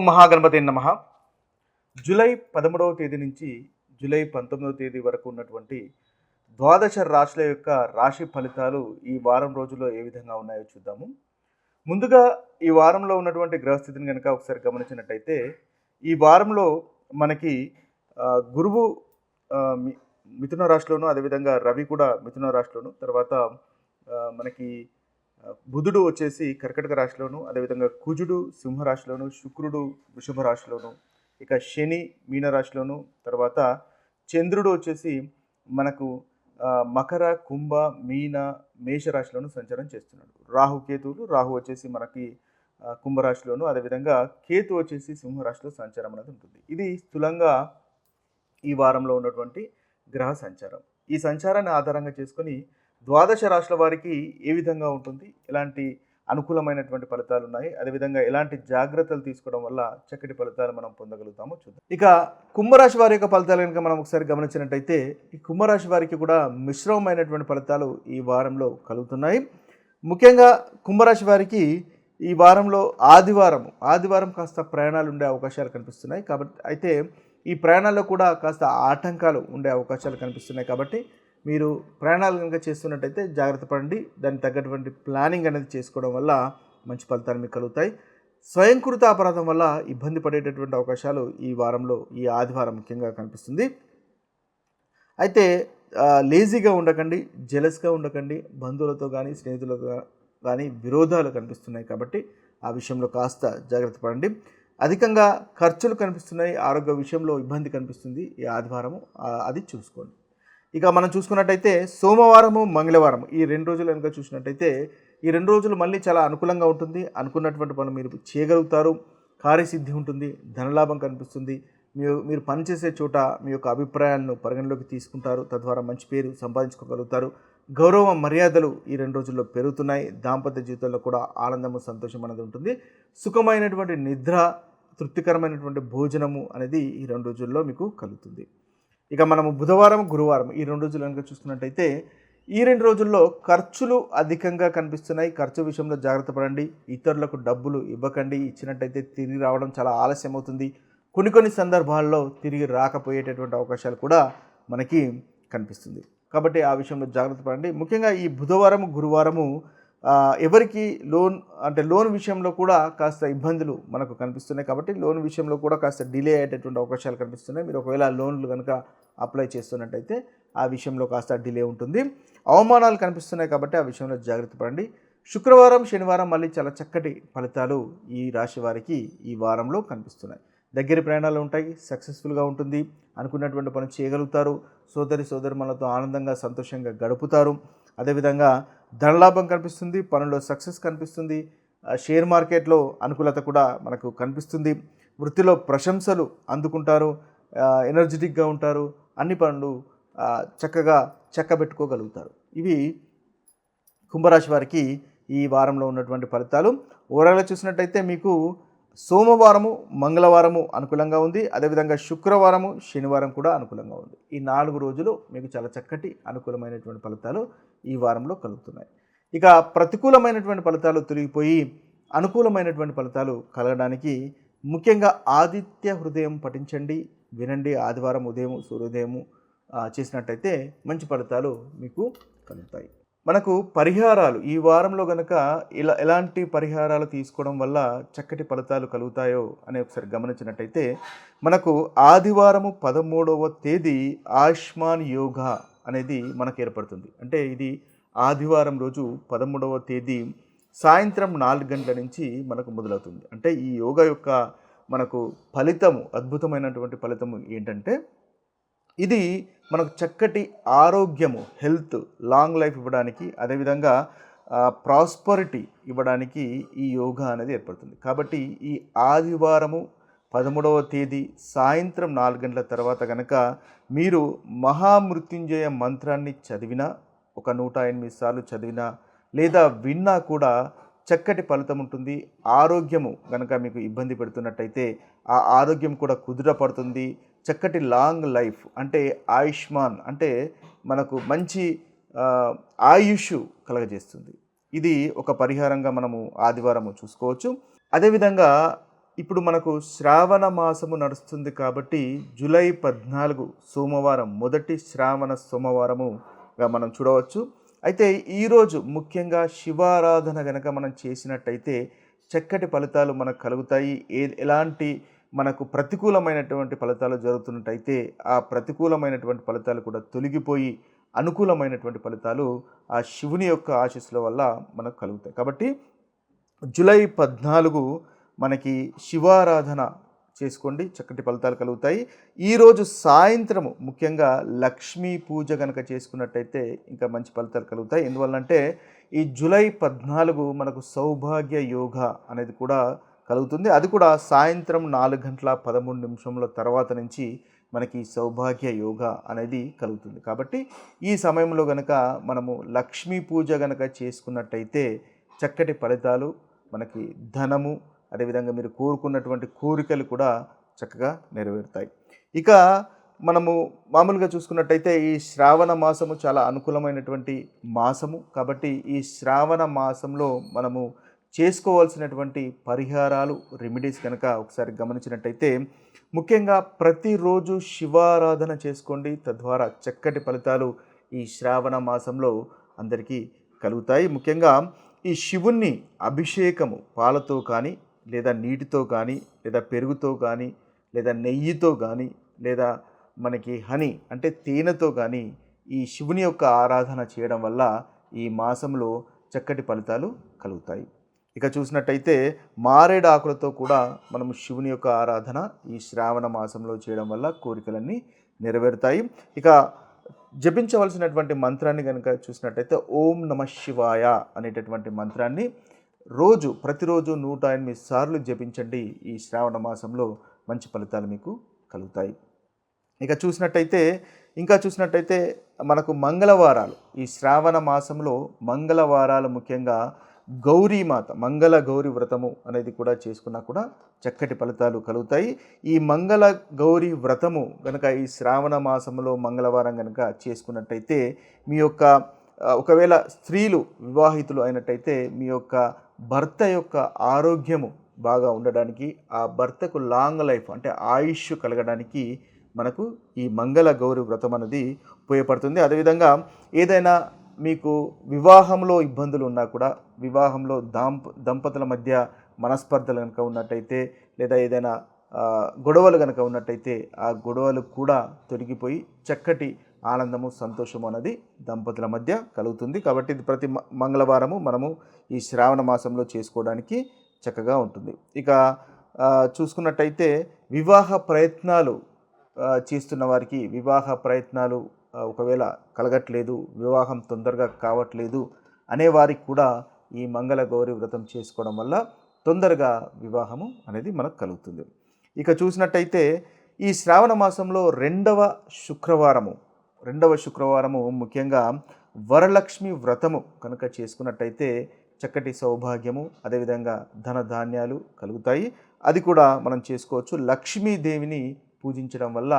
ఓం మహాగణపతి నమ. జూలై పదమూడవ తేదీ నుంచి జూలై పంతొమ్మిదవ తేదీ వరకు ఉన్నటువంటి ద్వాదశ రాశుల యొక్క రాశి ఫలితాలు ఈ వారం రోజుల్లో ఏ విధంగా ఉన్నాయో చూద్దాము. ముందుగా ఈ వారంలో ఉన్నటువంటి గ్రహస్థితిని కనుక ఒకసారి గమనించినట్టయితే ఈ వారంలో మనకి గురువు మి- మిథున రాశిలోను అదేవిధంగా రవి కూడా మిథున రాశిలోను తర్వాత మనకి బుధుడు వచ్చేసి కర్కటక రాశిలోను అదేవిధంగా కుజుడు సింహరాశిలోను శుక్రుడు వృషభ రాశిలోను ఇక శని మీనరాశిలోను తర్వాత చంద్రుడు వచ్చేసి మనకు మకర కుంభ మీన మేషరాశిలోను సంచారం చేస్తున్నాడు. రాహు కేతువులు రాహు వచ్చేసి మనకి కుంభరాశిలోను అదేవిధంగా కేతు వచ్చేసి సింహరాశిలో సంచారం అనేది ఉంటుంది. ఇది స్థూలంగా ఈ వారంలో ఉన్నటువంటి గ్రహ సంచారం. ఈ సంచారాన్ని ఆధారంగా చేసుకొని ద్వాదశ రాశుల వారికి ఏ విధంగా ఉంటుంది? ఎలాంటి అనుకూలమైనటువంటి ఫలితాలు ఉన్నాయి? అదేవిధంగా ఎలాంటి జాగ్రత్తలు తీసుకోవడం వల్ల చక్కటి ఫలితాలు మనం పొందగలుగుతామో చూద్దాం. ఇక కుంభరాశి వారి యొక్క ఫలితాలు కనుక మనం ఒకసారి గమనించినట్టయితే ఈ కుంభరాశి వారికి కూడా మిశ్రమమైనటువంటి ఫలితాలు ఈ వారంలో కలుగుతున్నాయి. ముఖ్యంగా కుంభరాశి వారికి ఈ వారంలో ఆదివారం ఆదివారం కాస్త ప్రయాణాలు ఉండే అవకాశాలు కనిపిస్తున్నాయి. కాబట్టి అయితే ఈ ప్రయాణాల్లో కూడా కాస్త ఆటంకాలు ఉండే అవకాశాలు కనిపిస్తున్నాయి. కాబట్టి మీరు ప్రయాణాలు కనుక చేస్తున్నట్టయితే జాగ్రత్త పడండి. దానికి తగ్గటువంటి ప్లానింగ్ అనేది చేసుకోవడం వల్ల మంచి ఫలితాలు మీకు కలుగుతాయి. స్వయంకృత అపరాధం వల్ల ఇబ్బంది పడేటటువంటి అవకాశాలు ఈ వారంలో ఈ ఆదివారం ముఖ్యంగా కనిపిస్తుంది. అయితే లేజీగా ఉండకండి జెలస్గా ఉండకండి బంధువులతో కానీ స్నేహితులతో కానీ విరోధాలు కనిపిస్తున్నాయి కాబట్టి ఆ విషయంలో కాస్త జాగ్రత్త పడండి. అధికంగా ఖర్చులు కనిపిస్తున్నాయి ఆరోగ్య విషయంలో ఇబ్బంది కనిపిస్తుంది ఈ ఆదివారము. అది చూసుకోండి. ఇక మనం చూసుకున్నట్టయితే సోమవారము మంగళవారం ఈ రెండు రోజులు కనుక చూసినట్టయితే ఈ రెండు రోజులు మళ్ళీ చాలా అనుకూలంగా ఉంటుంది. అనుకున్నటువంటి పనులు మీరు చేయగలుగుతారు. కార్యసిద్ధి ఉంటుంది. ధనలాభం కనిపిస్తుంది. మీరు మీరు పనిచేసే చోట మీ యొక్క అభిప్రాయాలను పరిగణలోకి తీసుకుంటారు. తద్వారా మంచి పేరు సంపాదించుకోగలుగుతారు. గౌరవ మర్యాదలు ఈ రెండు రోజుల్లో పెరుగుతున్నాయి. దాంపత్య జీవితంలో కూడా ఆనందము సంతోషం అనేది ఉంటుంది. సుఖమైనటువంటి నిద్ర తృప్తికరమైనటువంటి భోజనము అనేది ఈ రెండు రోజుల్లో మీకు కలుగుతుంది. ఇక మనము బుధవారం గురువారం ఈ రెండు రోజులు కనుక చూసుకున్నట్టయితే ఈ రెండు రోజుల్లో ఖర్చులు అధికంగా కనిపిస్తున్నాయి. ఖర్చు విషయంలో జాగ్రత్త పడండి. ఇతరులకు డబ్బులు ఇవ్వకండి. ఇచ్చినట్టయితే తిరిగి రావడం చాలా ఆలస్యం అవుతుంది. కొన్ని కొన్ని సందర్భాల్లో తిరిగి రాకపోయేటటువంటి అవకాశాలు కూడా మనకి కనిపిస్తుంది. కాబట్టి ఆ విషయంలో జాగ్రత్త పడండి. ముఖ్యంగా ఈ బుధవారం గురువారము ఎవరికి లోన్ అంటే లోన్ విషయంలో కూడా కాస్త ఇబ్బందులు మనకు కనిపిస్తున్నాయి కాబట్టి లోన్ విషయంలో కూడా కాస్త డిలే అయ్యేటటువంటి అవకాశాలు కనిపిస్తున్నాయి. మీరు ఒకవేళ లోన్లు కనుక అప్లై చేస్తున్నట్టయితే ఆ విషయంలో కాస్త డిలే ఉంటుంది. అవమానాలు కనిపిస్తున్నాయి కాబట్టి ఆ విషయంలో జాగ్రత్త పడండి. శుక్రవారం శనివారం మళ్ళీ చాలా చక్కటి ఫలితాలు ఈ రాశి వారికి ఈ వారంలో కనిపిస్తున్నాయి. దగ్గర ప్రయాణాలు ఉంటాయి సక్సెస్ఫుల్గా ఉంటుంది అనుకున్నటువంటి పని చేయగలుగుతారు సోదరి సోదరిమణులతో ఆనందంగా సంతోషంగా గడుపుతారు. అదేవిధంగా ధనలాభం కనిపిస్తుంది పనుల్లో సక్సెస్ కనిపిస్తుంది షేర్ మార్కెట్లో అనుకూలత కూడా మనకు కనిపిస్తుంది. వృత్తిలో ప్రశంసలు అందుకుంటారు ఎనర్జెటిక్గా ఉంటారు అన్ని పనులు చక్కగా చక్కబెట్టుకోగలుగుతారు. ఇవి కుంభరాశి వారికి ఈ వారంలో ఉన్నటువంటి ఫలితాలు. ఓవరాల్గా చూసినట్టయితే మీకు సోమవారము మంగళవారము అనుకూలంగా ఉంది. అదేవిధంగా శుక్రవారము శనివారం కూడా అనుకూలంగా ఉంది. ఈ నాలుగు రోజులు మీకు చాలా చక్కటి అనుకూలమైనటువంటి ఫలితాలు ఈ వారంలో కలుగుతున్నాయి. ఇక ప్రతికూలమైనటువంటి ఫలితాలు తొలగిపోయి అనుకూలమైనటువంటి ఫలితాలు కలగడానికి ముఖ్యంగా ఆదిత్య హృదయం పఠించండి వినండి. ఆదివారం ఉదయం సూర్యోదయము చేసినట్టయితే మంచి ఫలితాలు మీకు కలుగుతాయి. మనకు పరిహారాలు ఈ వారంలో గనక ఇలా ఎలాంటి పరిహారాలు తీసుకోవడం వల్ల చక్కటి ఫలితాలు కలుగుతాయో అని ఒకసారి గమనించినట్టయితే మనకు ఆదివారము పదమూడవ తేదీ ఆయుష్మాన్ యోగా అనేది మనకు ఏర్పడుతుంది అంటే ఇది ఆదివారం రోజు పదమూడవ తేదీ సాయంత్రం నాలుగు గంటల నుంచి మనకు మొదలవుతుంది. అంటే ఈ యోగా యొక్క మనకు ఫలితము అద్భుతమైనటువంటి ఫలితము ఏంటంటే ఇది మనకు చక్కటి ఆరోగ్యము హెల్త్ లాంగ్ లైఫ్ ఇవ్వడానికి అదేవిధంగా ప్రాస్పరిటీ ఇవ్వడానికి ఈ యోగా అనేది ఏర్పడుతుంది. కాబట్టి ఈ ఆదివారము పదమూడవ తేదీ సాయంత్రం నాలుగు గంటల తర్వాత కనుక మీరు మహామృత్యుంజయ మంత్రాన్ని చదివినా ఒక నూట ఎనిమిది సార్లు చదివినా లేదా విన్నా కూడా చక్కటి ఫలితం ఉంటుంది. ఆరోగ్యము కనుక మీకు ఇబ్బంది పెడుతున్నట్టయితే ఆ ఆరోగ్యం కూడా కుదురపడుతుంది చక్కటి లాంగ్ లైఫ్ అంటే ఆయుష్మాన్ అంటే మనకు మంచి ఆయుష్ కలగజేస్తుంది. ఇది ఒక పరిహారంగా మనము ఆదివారము చూసుకోవచ్చు. అదేవిధంగా ఇప్పుడు మనకు శ్రావణ మాసము నడుస్తుంది కాబట్టి జూలై పద్నాలుగు సోమవారం మొదటి శ్రావణ సోమవారముగా మనం చూడవచ్చు. అయితే ఈరోజు ముఖ్యంగా శివారాధన గనక మనం చేసినట్టయితే చక్కటి ఫలితాలు మనకు కలుగుతాయి. ఏ ఎలాంటి మనకు ప్రతికూలమైనటువంటి ఫలితాలు జరుగుతున్నట్టయితే ఆ ప్రతికూలమైనటువంటి ఫలితాలు కూడా తొలగిపోయి అనుకూలమైనటువంటి ఫలితాలు ఆ శివుని యొక్క ఆశీస్సుల వల్ల మనకు కలుగుతాయి. కాబట్టి జూలై పద్నాలుగు మనకి శివారాధన చేసుకోండి చక్కటి ఫలితాలు కలుగుతాయి. ఈరోజు సాయంత్రము ముఖ్యంగా లక్ష్మీ పూజ కనుక చేసుకున్నట్టయితే ఇంకా మంచి ఫలితాలు కలుగుతాయి. ఎందువల్లంటే ఈ జూలై పద్నాలుగు మనకు సౌభాగ్య యోగ అనేది కూడా కలుగుతుంది. అది కూడా సాయంత్రం నాలుగు గంటల పదమూడు నిమిషముల తర్వాత నుంచి మనకి సౌభాగ్య యోగ అనేది కలుగుతుంది. కాబట్టి ఈ సమయంలో గనక మనము లక్ష్మీ పూజ గనక చేసుకున్నట్టయితే చక్కటి ఫలితాలు మనకి ధనము అదేవిధంగా మీరు కోరుకున్నటువంటి కోరికలు కూడా చక్కగా నెరవేరుతాయి. ఇక మనము మామూలుగా చూసుకున్నట్టయితే ఈ శ్రావణ మాసము చాలా అనుకూలమైనటువంటి మాసము. కాబట్టి ఈ శ్రావణ మాసంలో మనము చేసుకోవాల్సినటువంటి పరిహారాలు రెమెడీస్ కనుక ఒకసారి గమనించినట్టయితే ముఖ్యంగా ప్రతిరోజు శివారాధన చేసుకోండి. తద్వారా చక్కటి ఫలితాలు ఈ శ్రావణ మాసంలో అందరికీ కలుగుతాయి. ముఖ్యంగా ఈ శివుణ్ణి అభిషేకము పాలతో కానీ లేదా నీటితో కానీ లేదా పెరుగుతో కానీ లేదా నెయ్యితో కానీ లేదా మనకి హనీ అంటే తేనెతో కానీ ఈ శివుని యొక్క ఆరాధన చేయడం వల్ల ఈ మాసంలో చక్కటి ఫలితాలు కలుగుతాయి. ఇక చూసినట్టయితే మారేడాకులతో కూడా మనం శివుని యొక్క ఆరాధన ఈ శ్రావణ మాసంలో చేయడం వల్ల కోరికలన్నీ నెరవేరుతాయి. ఇక జపించవలసినటువంటి మంత్రాన్ని కనుక చూసినట్టయితే ఓం నమ శివాయ అనేటటువంటి మంత్రాన్ని రోజు ప్రతిరోజు నూట ఎనిమిది సార్లు జపించండి ఈ శ్రావణ మాసంలో. మంచి ఫలితాలు మీకు కలుగుతాయి. ఇక చూసినట్టయితే ఇంకా చూసినట్టయితే మనకు మంగళవారాలు. ఈ శ్రావణ మాసంలో మంగళవారాలు ముఖ్యంగా గౌరీమాత మంగళ గౌరీ వ్రతము అనేది కూడా చేసుకున్నా కూడా చక్కటి ఫలితాలు కలుగుతాయి. ఈ మంగళ గౌరీ వ్రతము కనుక ఈ శ్రావణ మాసంలో మంగళవారం కనుక చేసుకున్నట్టయితే మీ యొక్క ఒకవేళ స్త్రీలు వివాహితులు అయినట్టయితే మీ యొక్క భర్త యొక్క ఆరోగ్యము బాగా ఉండడానికి ఆ భర్తకు లాంగ్ లైఫ్ అంటే ఆయుష్ కలగడానికి మనకు ఈ మంగళ గౌరి వ్రతం అనేది ఉపయోగపడుతుంది. అదేవిధంగా ఏదైనా మీకు వివాహంలో ఇబ్బందులు ఉన్నా కూడా వివాహంలో దాంప దంపతుల మధ్య మనస్పర్ధలు కనుక ఉన్నట్టయితే లేదా ఏదైనా గొడవలు కనుక ఉన్నట్టయితే ఆ గొడవలు కూడా తొలగిపోయి చక్కటి ఆనందము సంతోషము అనేది దంపతుల మధ్య కలుగుతుంది. కాబట్టి ఇది ప్రతి మ- మంగళవారము మనము ఈ శ్రావణ మాసంలో చేసుకోవడానికి చక్కగా ఉంటుంది. ఇక చూసుకున్నట్టయితే వివాహ ప్రయత్నాలు చేస్తున్న వారికి వివాహ ప్రయత్నాలు ఒకవేళ కలగట్లేదు వివాహం తొందరగా కావట్లేదు అనే వారికి కూడా ఈ మంగళ గౌరి వ్రతం చేసుకోవడం వల్ల తొందరగా వివాహము అనేది మనకు కలుగుతుంది. ఇక చూసినట్టయితే ఈ శ్రావణ మాసంలో రెండవ శుక్రవారము రెండవ శుక్రవారము ముఖ్యంగా వరలక్ష్మి వ్రతము కనుక చేసుకున్నట్టయితే చక్కటి సౌభాగ్యము అదేవిధంగా ధన ధాన్యాలు కలుగుతాయి. అది కూడా మనం చేసుకోవచ్చు. లక్ష్మీదేవిని పూజించడం వల్ల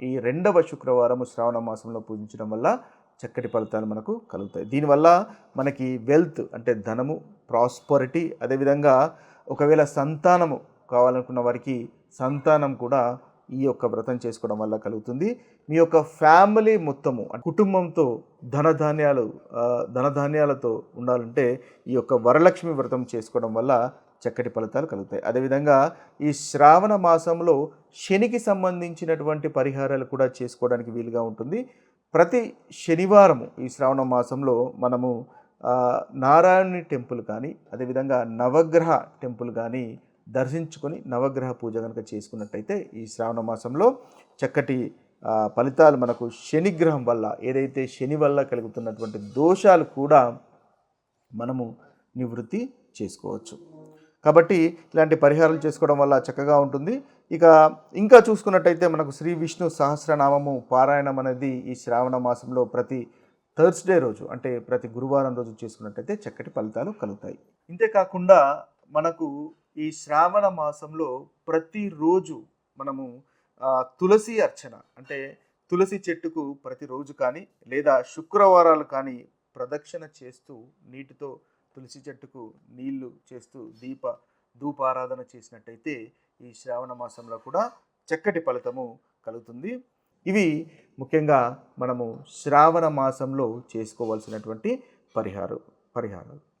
ఈ రెండవ శుక్రవారము శ్రావణ మాసంలో పూజించడం వల్ల చక్కటి ఫలితాలు మనకు కలుగుతాయి. దీనివల్ల మనకి వెల్త్ అంటే ధనము ప్రాస్పరిటీ అదేవిధంగా ఒకవేళ సంతానము కావాలనుకున్న వారికి సంతానం కూడా ఈ యొక్క వ్రతం చేసుకోవడం వల్ల కలుగుతుంది. మీ యొక్క ఫ్యామిలీ మొత్తము కుటుంబంతో ధనధాన్యాలు ధనధాన్యాలతో ఉండాలంటే ఈ యొక్క వరలక్ష్మి వ్రతం చేసుకోవడం వల్ల చక్కటి ఫలితాలు కలుగుతాయి. అదేవిధంగా ఈ శ్రావణ మాసంలో శనికి సంబంధించినటువంటి పరిహారాలు కూడా చేసుకోవడానికి వీలుగా ఉంటుంది. ప్రతి శనివారము ఈ శ్రావణ మాసంలో మనము నారాయణుని టెంపుల్ కానీ అదేవిధంగా నవగ్రహ టెంపుల్ కానీ దర్శించుకొని నవగ్రహ పూజ కనుక చేసుకున్నట్టయితే ఈ శ్రావణ మాసంలో చక్కటి ఫలితాలు మనకు శనిగ్రహం వల్ల ఏదైతే శని వల్ల కలుగుతున్నటువంటి దోషాలు కూడా మనము నివృత్తి చేసుకోవచ్చు. కాబట్టి ఇలాంటి పరిహారాలు చేసుకోవడం వల్ల చక్కగా ఉంటుంది. ఇక ఇంకా చూసుకున్నట్టయితే మనకు శ్రీ విష్ణు సహస్రనామము పారాయణం అనేది ఈ శ్రావణ మాసంలో ప్రతి థర్స్డే రోజు అంటే ప్రతి గురువారం రోజు చేసుకున్నట్టయితే చక్కటి ఫలితాలు కలుగుతాయి. ఇంతేకాకుండా మనకు ఈ శ్రావణ మాసంలో ప్రతిరోజు మనము తులసి అర్చన అంటే తులసి చెట్టుకు ప్రతిరోజు కానీ లేదా శుక్రవారాలు కానీ ప్రదక్షిణ చేస్తూ నీటితో తులసి చెట్టుకు నీళ్ళు చేస్తూ దీప ధూపారాధన చేసినట్టయితే ఈ శ్రావణ మాసంలో కూడా చక్కటి ఫలితము కలుగుతుంది. ఇవి ముఖ్యంగా మనము శ్రావణ మాసంలో చేసుకోవాల్సినటువంటి పరిహారం పరిహారాలు.